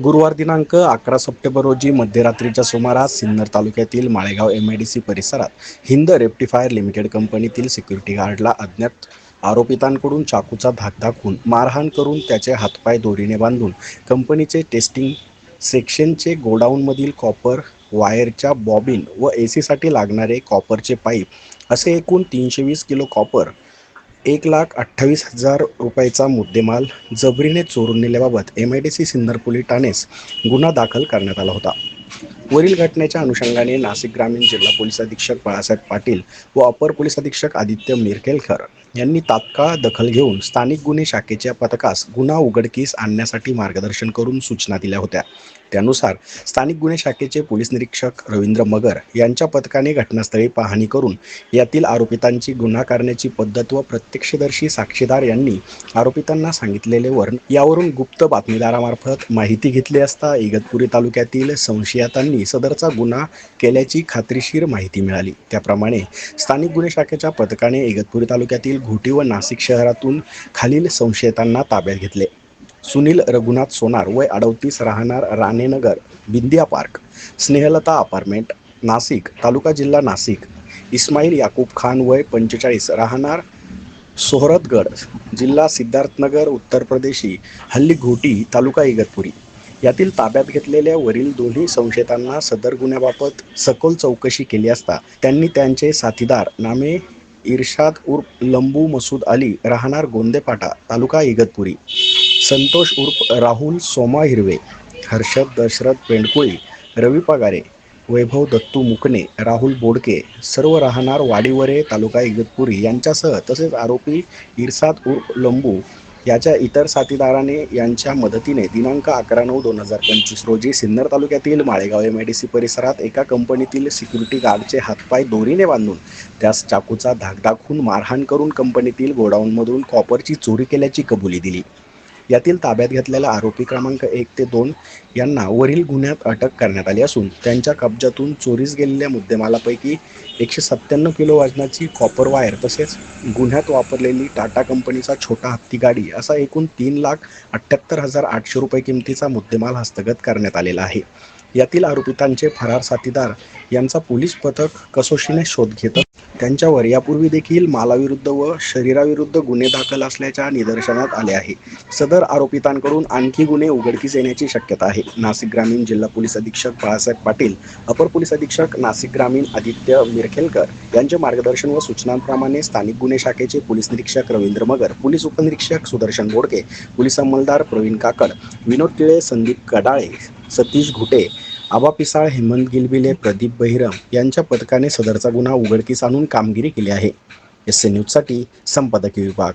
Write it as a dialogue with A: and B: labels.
A: गुरुवार दिनांक अकरा सप्टेंबर रोजी मध्यरात्रीच्या सुमारास सिन्नर तालुक्यातील Malegaon M I D C परिसरात हिंद रेप्टिफायर लिमिटेड कंपनीतील सिक्युरिटी गार्डला अज्ञात आरोपितांकडून चाकूचा धाक दाखवून मारहाण करून त्याचे हातपाय दोरीने बांधून कंपनीचे टेस्टिंग सेक्शनचे गोडाऊनमधील कॉपर वायरच्या बॉबिन व ए सीसाठी लागणारे कॉपरचे पाईप असे एकूण तीनशे वीस किलो कॉपर एक लाख अठ्ठावीस हजार रुपयाचा मुद्देमाल जबरीने चोरून नेल्याबाबत एम आय डी सी सिन्नरपोली ठाणेस गुन्हा दाखल करण्यात आला होता. वरील घटनेच्या अनुषंगाने नाशिक ग्रामीण जिल्हा पोलीस अधीक्षक बाळासाहेब पाटील व अपर पोलीस अधीक्षक आदित्य मिरकेलकर यांनी तात्काळ दखल घेऊन स्थानिक गुन्हे शाखेच्या पथकास गुन्हा उघडकीस आणण्यासाठी मार्गदर्शन करून सूचना दिल्या होत्या. त्यानुसार स्थानिक गुन्हे शाखेचे पोलीस निरीक्षक रवींद्र मगर यांच्या पथकाने घटनास्थळी पाहणी करून यातील आरोपितांची गुन्हा करण्याची पद्धत व प्रत्यक्षदर्शी साक्षीदार यांनी आरोपितांना सांगितलेले वर्ण यावरून गुप्त बातमीदारामार्फत माहिती घेतली असता इगतपुरी तालुक्यातील संशयितांनी सदरचा गुन्हा केल्याची खात्रीशीर माहिती मिळाली. त्याप्रमाणे स्थानिक गुन्हे शाखेच्या पथकाने इगतपुरी तालुक्यातील घोटी व नाशिक शहरातून खालील संशयितांना ताब्यात घेतले. सुनील रघुनाथ सोनार वय अडवतीस राहणार राणेनगर बिंदिया पार्क. स्नेहलता अपार्टमेंट नाशिक तालुका जिल्हा नाशिक. इस्माईल याकूब खान वय पंचेचाळीस राहणार सोहरतगड जिल्हा सिद्धार्थनगर उत्तर प्रदेशी हल्ली घोटी तालुका इगतपुरी. यातील ताब्यात घेतलेल्या वरील दोन्ही संशयितांना सदर गुन्ह्याबाबत सखोल चौकशी केली असता त्यांनी त्यांचे साथीदार नामे इर्शाद उर्फ लंबू मसूद अली राहणार गोंदेपाटा तालुका इगतपुरी. संतोष उर्फ राहुल सोमा हिरवे हर्षद दशरथ पेंडकुळी रवी पगारे वैभव दत्तू मुकणे राहुल बोडके सर्व राहणार वाडीवरे तालुका इगतपुरी यांच्यासह तसेच आरोपी इर्साद उर्फ लंबू याच्या इतर साथीदाराने यांच्या मदतीने दिनांक अकरा नऊ दोन हजार पंचवीस रोजी सिन्नर तालुक्यातील Malegaon M I D C परिसरात एका कंपनीतील सिक्युरिटी गार्डचे हातपाय दोरीने बांधून त्यास चाकूचा धाक दाखवून मारहाण करून कंपनीतील गोडाऊनमधून कॉपरची चोरी केल्याची कबुली दिली. यातील ताब्यात घेतलेला आरोपी क्रमांक एक ते दोन यांना वरील गुन्ह्यात अटक करण्यात आली असून त्यांच्या कब्जातून चोरीस गेलेल्या मुद्देमालापैकी एकशे सत्त्याण्णव किलो वजनाची कॉपर वायर तसेच गुन्ह्यात वापरलेली टाटा कंपनीचा छोटा हत्ती गाडी असा एकूण तीन लाख अठ्ठ्याहत्तर हजार आठशे रुपये किमतीचा मुद्देमाल हस्तगत करण्यात आलेला आहे. यातील आरोपितांचे फरार साथीदार यांचा पोलीस पथक कसोशीने शोध घेत त्यांच्यावर यापूर्वी देखील मालाविरुद्ध व शरीराविरुद्ध गुन्हे दाखल असल्याच्या निदर्शनात आले आहे. सदर आरोपितांकडून आणखी गुन्हे उघडकीस येण्याची शक्यता आहे. नाशिक ग्रामीण जिल्हा पोलीस अधीक्षक बाळासाहेब पाटील अपर पोलीस अधीक्षक नाशिक ग्रामीण आदित्य मिरखेलकर यांचे मार्गदर्शन व सूचनांप्रमाणे स्थानिक गुन्हे शाखेचे पोलीस निरीक्षक रवींद्र मगर पोलीस उपनिरीक्षक सुदर्शन बोडके पोलीस अंमलदार प्रवीण काकड विनोद टिळे संदीप कडाळे सतीश घुटे आबा पिसाळ हेमंत गिलबिले प्रदीप बहिरम यांच्या पथकाने सदरचा गुन्हा उघडकीस आणून कामगिरी केली आहे. एस ए न्यूजसाठी संपादकीय विभाग.